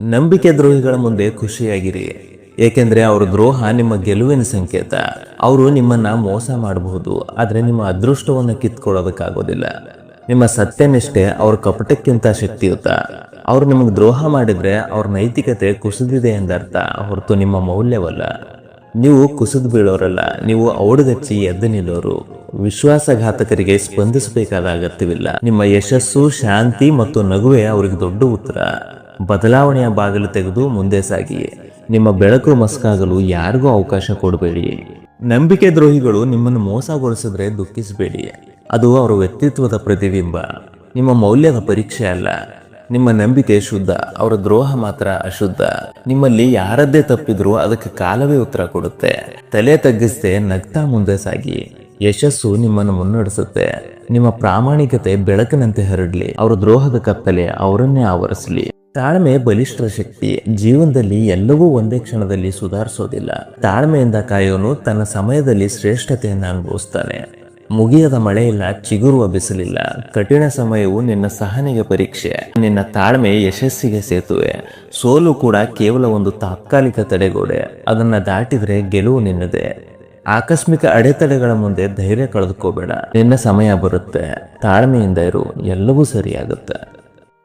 ನಂಬಿಕೆ ದ್ರೋಹಿಗಳ ಮುಂದೆ ಖುಷಿಯಾಗಿರಿ. ಏಕೆಂದರೆ ಅವ್ರ ದ್ರೋಹ ನಿಮ್ಮ ಗೆಲುವಿನ ಸಂಕೇತ. ಅವರು ನಿಮ್ಮನ್ನ ಮೋಸ ಮಾಡಬಹುದು, ಆದರೆ ನಿಮ್ಮ ಅದೃಷ್ಟವನ್ನು ಕಿತ್ಕೊಳ್ಳೋದಕ್ಕಾಗೋದಿಲ್ಲ. ನಿಮ್ಮ ಸತ್ಯನಿಷ್ಠೆ ಅವ್ರ ಕಪಟಕ್ಕಿಂತ ಶಕ್ತಿಯುತ. ಅವ್ರು ನಿಮಗೆ ದ್ರೋಹ ಮಾಡಿದ್ರೆ ಅವ್ರ ನೈತಿಕತೆ ಕುಸಿದಿದೆ ಎಂದರ್ಥ, ಹೊರತು ನಿಮ್ಮ ಮೌಲ್ಯವಲ್ಲ. ನೀವು ಕುಸಿದು ಬೀಳೋರಲ್ಲ, ನೀವು ಔಡಗಚ್ಚಿ ಎದ್ದು ನಿಲ್ಲೋರು. ವಿಶ್ವಾಸಘಾತಕರಿಗೆ ಸ್ಪಂದಿಸಬೇಕಾದ ಅಗತ್ಯವಿಲ್ಲ. ನಿಮ್ಮ ಯಶಸ್ಸು, ಶಾಂತಿ ಮತ್ತು ನಗುವೆ ಅವ್ರಿಗೆ ದೊಡ್ಡ ಉತ್ತರ. ಬದಲಾವಣೆಯ ಬಾಗಿಲು ತೆಗೆದು ಮುಂದೆ ಸಾಗಿ ನಿಮ್ಮ ಬೆಳಕು ಮಸ್ಕಾಗಲು ಯಾರಿಗೂ ಅವಕಾಶ ಕೊಡಬೇಡಿ ನಂಬಿಕೆ ದ್ರೋಹಿಗಳು ನಿಮ್ಮನ್ನು ಮೋಸಗೊಳಿಸಿದ್ರೆ ದುಃಖಿಸಬೇಡಿ ಅದು ಅವರ ವ್ಯಕ್ತಿತ್ವದ ಪ್ರತಿಬಿಂಬ. ನಿಮ್ಮ ಮೌಲ್ಯದ ಪರೀಕ್ಷೆ ಅಲ್ಲ. ನಿಮ್ಮ ನಂಬಿಕೆ ಶುದ್ಧ, ಅವರ ದ್ರೋಹ ಮಾತ್ರ ಅಶುದ್ಧ. ನಿಮ್ಮಲ್ಲಿ ಯಾರದ್ದೇ ತಪ್ಪಿದ್ರೂ ಅದಕ್ಕೆ ಕಾಲವೇ ಉತ್ತರ ಕೊಡುತ್ತೆ. ತಲೆ ತಗ್ಗಿಸದೆ ನಗ್ತಾ ಮುಂದೆ ಸಾಗಿ ಯಶಸ್ಸು ನಿಮ್ಮನ್ನು ಮುನ್ನಡೆಸುತ್ತೆ. ನಿಮ್ಮ ಪ್ರಾಮಾಣಿಕತೆ ಬೆಳಕಿನಂತೆ ಹರಡಲಿ. ಅವರ ದ್ರೋಹದ ಕತ್ತಲೆ ಅವರನ್ನೇ ಆವರಿಸಲಿ. ತಾಳ್ಮೆ ಬಲಿಷ್ಠ ಶಕ್ತಿ. ಜೀವನದಲ್ಲಿ ಎಲ್ಲವೂ ಒಂದೇ ಕ್ಷಣದಲ್ಲಿ ಸುಧಾರಿಸೋದಿಲ್ಲ. ತಾಳ್ಮೆಯಿಂದ ಕಾಯೋನು ತನ್ನ ಸಮಯದಲ್ಲಿ ಶ್ರೇಷ್ಠತೆಯನ್ನು ಅನುಭವಿಸ್ತಾನೆ. ಮುಗಿಯದ ಮಳೆಯಿಲ್ಲ ಚಿಗುರುವ ಬಿಸಿಲಿಲ್ಲ. ಕಠಿಣ ಸಮಯವು ನಿನ್ನ ಸಹನೆಗೆ ಪರೀಕ್ಷೆ. ನಿನ್ನ ತಾಳ್ಮೆ ಯಶಸ್ಸಿಗೆ ಸೇತುವೆ. ಸೋಲು ಕೂಡ ಕೇವಲ ಒಂದು ತಾತ್ಕಾಲಿಕ ತಡೆಗೋಡೆ. ಅದನ್ನ ದಾಟಿದ್ರೆ ಗೆಲುವು ನಿನ್ನದೇ. ಆಕಸ್ಮಿಕ ಅಡೆತಡೆಗಳ ಮುಂದೆ ಧೈರ್ಯ ಕಳೆದುಕೋಬೇಡ. ನಿನ್ನ ಸಮಯ ಬರುತ್ತೆ. ತಾಳ್ಮೆಯಿಂದ ಇರು. ಎಲ್ಲವೂ ಸರಿಯಾಗುತ್ತೆ.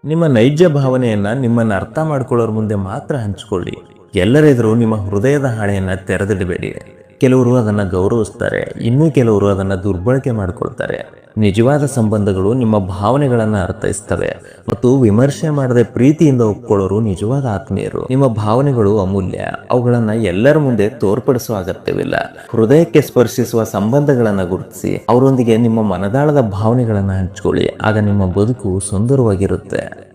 ನಿಮ್ಮ ನೈಜ ಭಾವನೆಯನ್ನ ನಿಮ್ಮನ್ನ ಅರ್ಥ ಮಾಡ್ಕೊಳ್ಳೋರ ಮುಂದೆ ಮಾತ್ರ ಹಂಚಿಕೊಳ್ಳಿ. ಎಲ್ಲರೆದುರು ನಿಮ್ಮ ಹೃದಯದ ಹಾಳೆಯನ್ನ ತೆರೆದಿಡಬೇಡಿ. ಕೆಲವರು ಅದನ್ನ ಗೌರವಿಸ್ತಾರೆ, ಇನ್ನೂ ಕೆಲವರು ಅದನ್ನ ದುರ್ಬಳಕೆ ಮಾಡಿಕೊಳ್ತಾರೆ. ನಿಜವಾದ ಸಂಬಂಧಗಳು ನಿಮ್ಮ ಭಾವನೆಗಳನ್ನು ಅರ್ಥೈಸ್ತವೆ ಮತ್ತು ವಿಮರ್ಶೆ ಮಾಡದೆ ಪ್ರೀತಿಯಿಂದ ಒಪ್ಕೊಳ್ಳೋರು ನಿಜವಾದ ಆತ್ಮೀಯರು. ನಿಮ್ಮ ಭಾವನೆಗಳು ಅಮೂಲ್ಯ, ಅವುಗಳನ್ನ ಎಲ್ಲರ ಮುಂದೆ ತೋರ್ಪಡಿಸುವ ಅಗತ್ಯವಿಲ್ಲ. ಹೃದಯಕ್ಕೆ ಸ್ಪರ್ಶಿಸುವ ಸಂಬಂಧಗಳನ್ನು ಗುರುತಿಸಿ, ಅವರೊಂದಿಗೆ ನಿಮ್ಮ ಮನದಾಳದ ಭಾವನೆಗಳನ್ನು ಹಂಚಿಕೊಳ್ಳಿ. ಆಗ ನಿಮ್ಮ ಬದುಕು ಸುಂದರವಾಗಿರುತ್ತೆ.